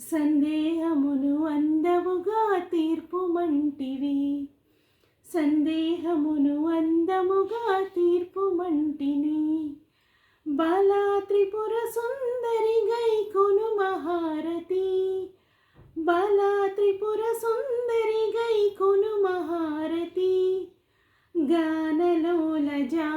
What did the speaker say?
సందేహమును అందముగా తీర్పు మంటివి సందేహమును అందముగా తీర్పు మంటిని బాలా త్రిపుర సుందరి గై కొను మహారతి బాలా త్రిపుర సుందరి గై కొను మహారతి గానలోల జా